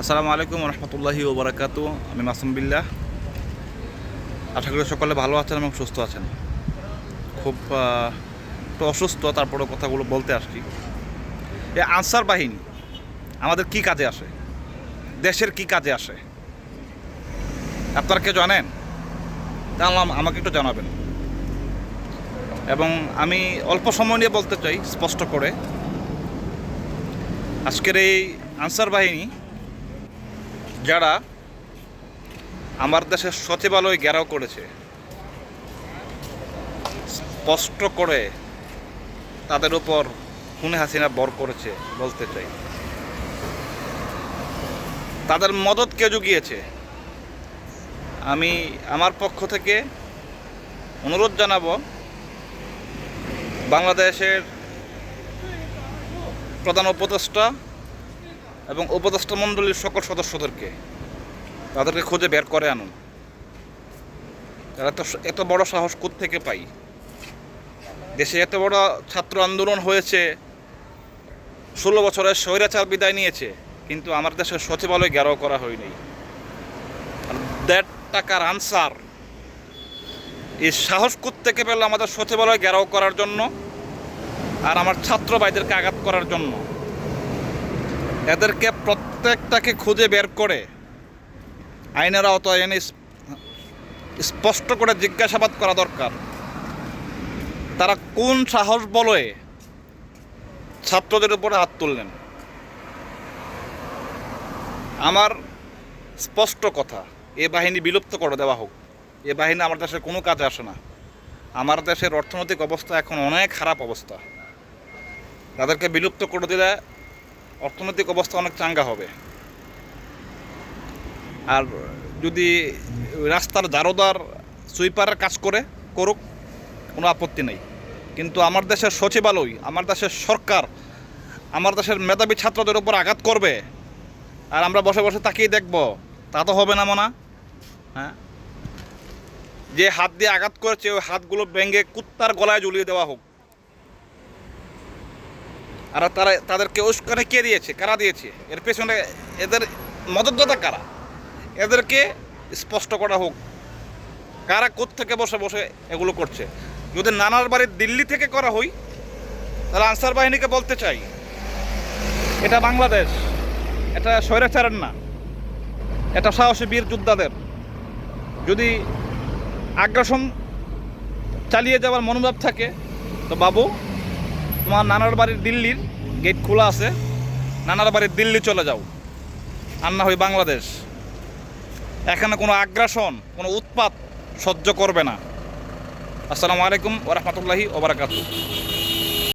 আসসালামু আলাইকুম রহমতুল্লাহি ওবরাকাতু। আমি মাসুম বিল্লাহ। আশা করি সকলে ভালো আছেন এবং সুস্থ আছেন। খুব একটু অসুস্থ তারপরে কথাগুলো বলতে আসছি। এই আনসার বাহিনী, আমাদের কি কাজে আসে? দেশের কি কাজে আসে? আপনারা কে জানেন? তাহলে আমাকে একটু জানাবেন। এবং আমি অল্প সময় নিয়ে বলতে চাই, স্পষ্ট করে। আজকের এই আনসার বাহিনী যারা আমার দেশের সচিবালয় ঘেরাও করেছে, স্পষ্ট করে তাদের উপর খুনে হাসিনা বর করেছে বলতে চাই। তাদের মদত কে জুগিয়েছে? আমি আমার পক্ষ থেকে অনুরোধ জানাব বাংলাদেশের প্রধান উপদেষ্টা এবং উপদেষ্টা মণ্ডলীর সকল সদস্যদেরকে তাদেরকে খুঁজে বের করে আনুন। তারা তো এত বড় সাহস থেকে পাই? দেশে এত বড় ছাত্র আন্দোলন হয়েছে, ষোলো বছরের স্বৈরাচার বিদায় নিয়েছে, কিন্তু আমার দেশের সচিবালয় ঘেরাও করা হয়নি দেড় টাকার আনসার, এই সাহস থেকে পেল আমাদের সচিবালয় ঘেরাও করার জন্য আর আমার ছাত্র ভাইদেরকে আঘাত করার জন্য? এদেরকে প্রত্যেকটাকে খুঁজে বের করে আইনের আওতায় এনে স্পষ্ট করে জিজ্ঞাসাবাদ করা দরকার। তারা কোন সাহস বলয়ে ছাত্রদের উপরে হাত তুললেন? আমার স্পষ্ট কথা, এ বাহিনী বিলুপ্ত করে দেওয়া হোক। এ বাহিনী আমার দেশের কোনো কাজে আসে না। আমার দেশের অর্থনৈতিক অবস্থা এখন অনেক খারাপ অবস্থা। তাদেরকে বিলুপ্ত করে দিলে অর্থনৈতিক অবস্থা অনেক চাঙ্গা হবে। আর যদি রাস্তার দারোদার সুইপারের কাজ করে, করুক, কোনো আপত্তি নেই। কিন্তু আমার দেশের সচিবালয়, আমার দেশের সরকার, আমার দেশের মেধাবী ছাত্রদের উপর আঘাত করবে, আর আমরা বসে বসে তাকিয়ে দেখব, তা তো হবে না মনা। হ্যাঁ? যে হাত দিয়ে আঘাত করেছে, ওই হাতগুলো ভেঙে কুত্তার গলায় ঝুলিয়ে দেওয়া হোক। আর তারা তাদেরকে উস্কানি কে দিয়েছে? কারা দিয়েছে? এর পেছনে এদের মদতদাতা কারা? এদেরকে স্পষ্ট করা হোক। কারা থেকে বসে বসে এগুলো করছে? যদি নানার বাড়ি দিল্লি থেকে করা হই, তাহলে আনসার বাহিনীকে বলতে চাই। এটা বাংলাদেশ। এটা স্বৈরাচারের না। এটা সাহসী বীর যোদ্ধাদের। যদি আগ্রাসন চালিয়ে যাওয়ার মনোভাব থাকে, তো বাবু তোমার নানার বাড়ির দিল্লির গেট খোলা আছে। নানার বাড়ির দিল্লি চলে যাও। আর না হয় বাংলাদেশ। এখানে কোনো আগ্রাসন, কোনো উৎপাত সহ্য করবে না। আসসালামু আলাইকুম ওরহমতুল্লাহি ওবরাকাতু